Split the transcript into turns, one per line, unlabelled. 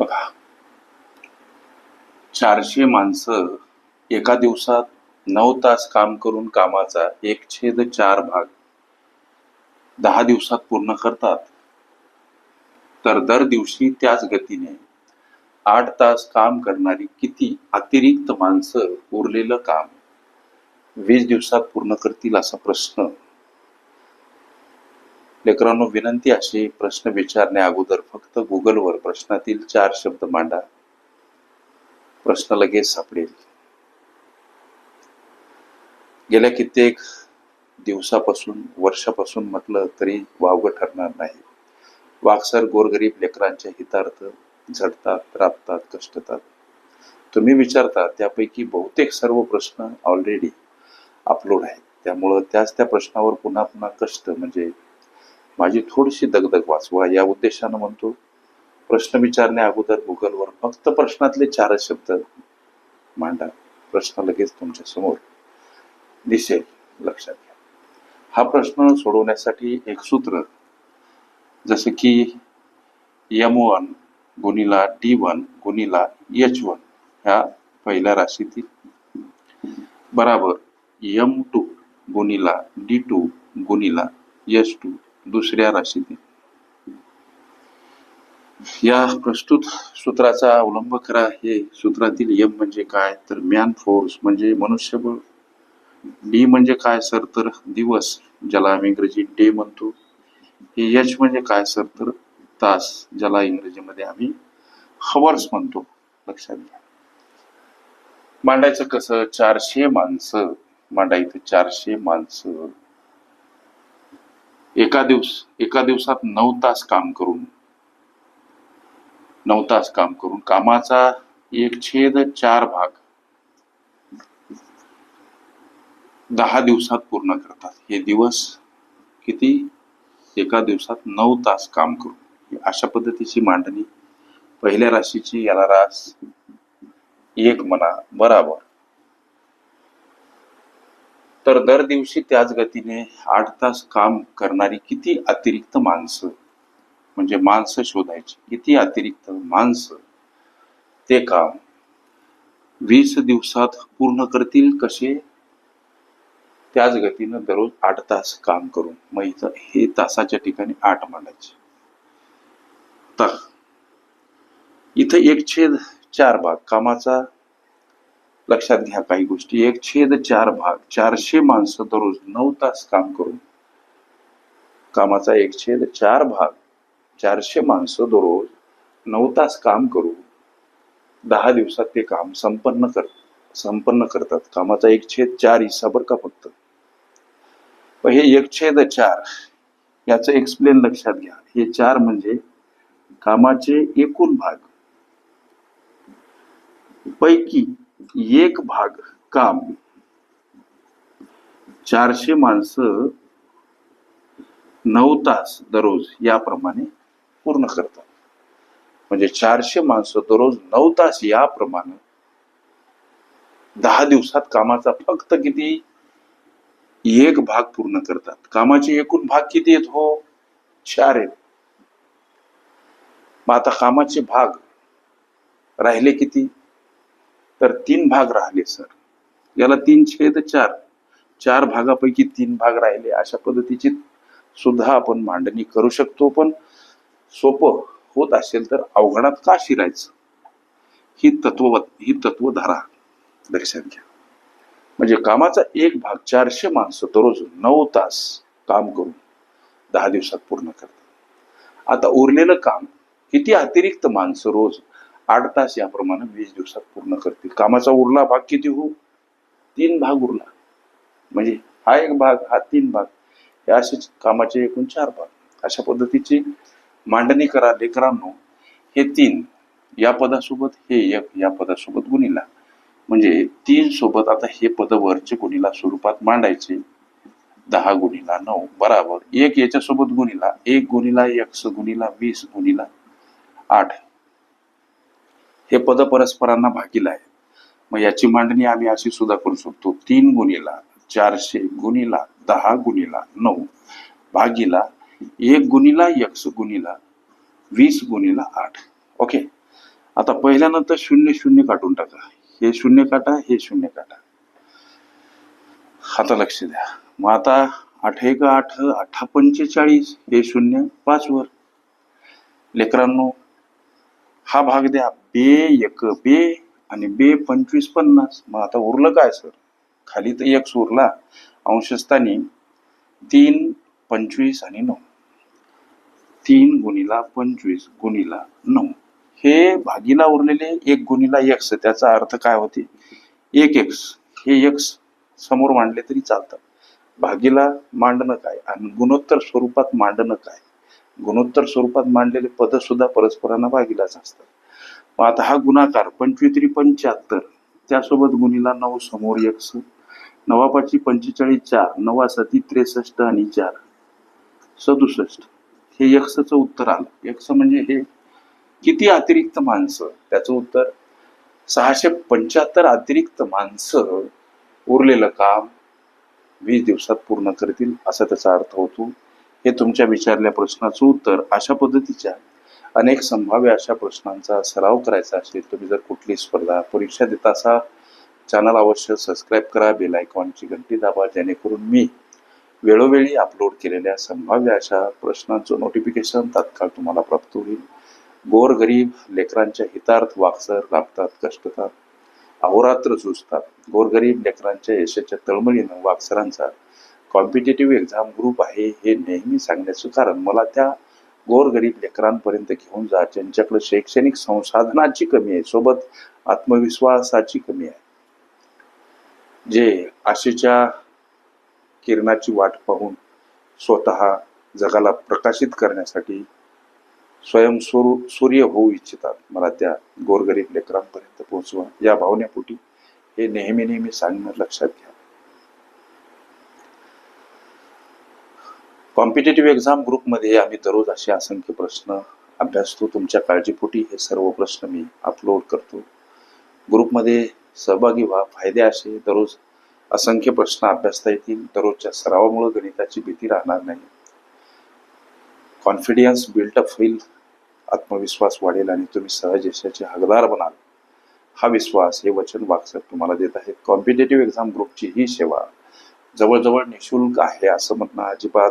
बघा. चारशे माणसं एका दिवसात नऊ तास काम करून कामाचा एक छेद चार भाग दहा दिवसात पूर्ण करतात. तर दर दिवशी त्याच गतीने आठ तास काम करणारी किती अतिरिक्त माणसं उरलेलं काम वीस दिवसात पूर्ण करतील असा प्रश्न लेकरांनो विनंती अशी प्रश्न विचारण्या अगोदर फक्त गुगलवर प्रश्नातील चार शब्द मांडा. प्रश्न लगेच सापडेल. गेल्या कित्येक दिवसापासून वर्षापासून म्हटलं तरी वावगं ठरणार नाही. वागसर गोरगरीब लेकरांच्या हितार्थ झडतात राबतात कष्टतात. तुम्ही विचारता त्यापैकी बहुतेक सर्व प्रश्न ऑलरेडी अपलोड आहेत. त्यामुळं त्याच त्या प्रश्नावर पुन्हा पुन्हा कष्ट म्हणजे माझी थोडीशी दगदग वाचवा. या उद्देशानं म्हणतो प्रश्न विचारण्या अगोदर गुगलवर फक्त प्रश्नातले चारच शब्द मांडा. प्रश्न लगेच तुमच्यासमोर दिसेल. लक्षात घ्या. हा प्रश्न सोडवण्यासाठी एक सूत्र जसं की यम वन गुणिला डी वन गुणिला एच वन ह्या पहिल्या राशीतील बराबर यम टू गुणिला डी टू गुणिला एच टू दुसऱ्या राशीतील. या प्रस्तुत सूत्राचा अवलंब करा. हे सूत्रातील यम म्हणजे काय? तर मॅन फोर्स म्हणजे मनुष्यबळ. डी म्हणजे काय सर तर दिवस ज्याला आम्ही इंग्रजी डे म्हणतो. हे यच म्हणजे काय सर तर तास ज्याला इंग्रजीमध्ये आम्ही हवर्स म्हणतो. लक्षात घ्या. मांडायचं कसं? चारशे माणसं. मांडायचं चारशे माणसं. एका दिवस एका दिवसात नऊ तास काम करून नऊ तास काम करून कामाचा एक छेद चार भाग दहा दिवसात पूर्ण करतात. हे दिवस किती? एका दिवसात नऊ तास काम करून. अशा पद्धतीची मांडणी पहिल्या राशीची याला रास एक म्हणा बराबर. तर दर दिवशी त्याच गतीने आठ तास काम करणारी किती अतिरिक्त माणसं? म्हणजे माणसं शोधायची. किती अतिरिक्त माणसं? ते काम वीस दिवसात पूर्ण करतील कसे? त्याच गतीनं दररोज आठ तास काम करून. मग इथं हे तासाच्या ठिकाणी आठ मांडायचे. तर इथं एक छेद चार भाग. कामाचा लक्षात घ्या काही गोष्टी. एक छेद चार भाग. चारशे माणसं दररोज नऊ तास काम करून. कामाचा एक छेद चार भाग. चारशे माणसं दररोज नऊ तास काम करू दहा दिवसात ते काम संपन्न कर संपन्न करतात. कामाचा एक छेद चार हिस्सा बर का फक्त? हे एक छेद चार याचं एक्सप्लेन लक्षात घ्या. हे चार म्हणजे कामाचे एकूण भाग. पैकी एक भाग काम. चारशे माणसं नऊ तास दररोज याप्रमाणे पूर्ण करतात. म्हणजे चारशे माणसं दररोज नऊ तास याप्रमाणे दहा दिवसात कामाचा फक्त किती? एक भाग पूर्ण करतात. कामाचे एकूण भाग किती आहेत हो? चार आहेत. मग आता कामाचे भाग राहिले किती? तर तीन भाग राहिले सर. याला तीन छेद चार. चार भागापैकी तीन भाग राहिले. अशा पद्धतीची सुद्धा आपण मांडणी करू शकतो पण सोपं होत असेल तर अवघडात का शिरायचं? ही तत्व ही तत्वधारा लक्षात घ्या. म्हणजे कामाचा एक भाग चारशे माणसं दररोज नऊ तास काम करून दहा दिवसात पूर्ण करतात. आता उरलेलं काम किती अतिरिक्त माणसं रोज आठ तास याप्रमाणे वीस दिवसात पूर्ण करतील. कामाचा उरला भाग किती हो तीन भाग उरला. म्हणजे हा एक भाग हा तीन भाग. हे असेच कामाचे एकूण चार भाग. अशा पद्धतीची मांडणी करा लेकरांनो. हे तीन या पदासोबत हे एक या पदासोबत गुणिला. म्हणजे तीन सोबत आता हे पद वरचे गुणिला स्वरूपात मांडायचे. दहा गुणिला नऊ बराबर. एक याच्यासोबत गुणिला एक गुणिला एक्स गुणिला वीस गुणिला आठ. हे पद परस्परांना भागीला आहे. मग याची मांडणी आम्ही अशी सुद्धा करू शकतो. तीन गुणीला चारशे गुणीला दहा गुणीला नऊ भागीला एक गुणीला एक्स गुणीला वीस गुणीला आठ. ओके? आता पहिल्यानंतर शून्य शून्य काढून टाका. हे शून्य काटा हे शून्य काटा. आता लक्ष द्या. मग आता आठ एक आठ अठ्ठा पंचेचाळीस हे शून्य पाच वर. लेकरांनो हा भाग द्या. बे एक बे आणि बे पंचवीस पन्नास. मग आता उरलं काय सर? खाली तर एक उरला. अंशस्थानी तीन पंचवीस आणि नऊ. तीन गुणीला पंचवीस गुणीला नऊ. हे भागीला उरलेले एक गुणीला एक्स त्याचा अर्थ काय होते? एक एक्स हे एक्स समोर मांडले तरी चालतात भागीला मांडणं काय? आणि गुणोत्तर स्वरूपात मांडणं काय? गुणोत्तर स्वरूपात मांडलेले पद सुद्धा परस्परांना भागीलाच असतात. मग आता हा गुणाकार पंचवीत्री पंच्याहत्तर त्यासोबत गुणीला नऊ समोर यक्ष नवापाची पंचेचाळीस चार नवा सती त्रेसष्ट आणि चार. सदुसष्ट हे यक्षचं उत्तर आलं. यक्ष म्हणजे हे किती अतिरिक्त माणसं? त्याचं उत्तर सहाशे पंच्याहत्तर अतिरिक्त माणसं उरलेलं काम वीस दिवसात पूर्ण करतील असा त्याचा अर्थ होतो. हे तुमच्या विचारल्या प्रश्नाचं उत्तर अशा पद्धतीच्या अनेक संभाव्य अशा प्रश्नांचा सराव करायचा असेल तुम्ही जर कुठली स्पर्धा परीक्षा देत असाल चॅनल अवश्य सबस्क्राईब करा बेल आयकॉनची घंटी दाबा जेणेकरून मी वेळोवेळी अपलोड केलेल्या संभाव्य अशा प्रश्नांचं नोटिफिकेशन तात्काळ तुम्हाला प्राप्त होईल. गोरगरीब लेकरांच्या हितार्थ वाक्सर राबतात कष्टतात अहोरात्र झुजतात. गोरगरीब लेकरांच्या यशाच्या तळमळीनं वाक्सरांचा कॉम्पिटेटिव्ह एक्झाम ग्रुप आहे हे नेहमी सांगण्याचं कारण मला त्या गोरगरीब लेकरांपर्यंत घेऊन जा ज्यांच्याकडे शैक्षणिक संसाधनाची कमी आहे सोबत आत्मविश्वासाची कमी आहे. जे आशेच्या किरणाची वाट पाहून स्वतः जगाला प्रकाशित करण्यासाठी स्वयं सूर्य होऊ इच्छितात मला त्या गोरगरीब लेकरांपर्यंत पोहोचवा. या भावनेपोटी हे नेहमी नेहमी सांगणं लक्षात घ्या. कॉम्पिटेटिव्ह एक्झाम ग्रुपमध्ये आम्ही दररोज असे असंख्य प्रश्न अभ्यासतो. तुमच्या काळजीपोटी हे सर्व प्रश्न मी अपलोड करतो. ग्रुपमध्ये सहभागी व्हा. फायदे असे दररोज असंख्य प्रश्न अभ्यासता येतील. दररोजच्या सरावामुळे गणिताची भीती राहणार नाही. कॉन्फिडन्स बिल्टअप होईल. आत्मविश्वास वाढेल आणि तुम्ही सहज यशाचे हकदार बनाल. हा विश्वास हे वचन वागसर तुम्हाला देत आहेत. कॉम्पिटेटिव्ह एक्झाम ग्रुपची ही सेवा जवळजवळ निशुल्क आहे असं म्हणणं अजिबात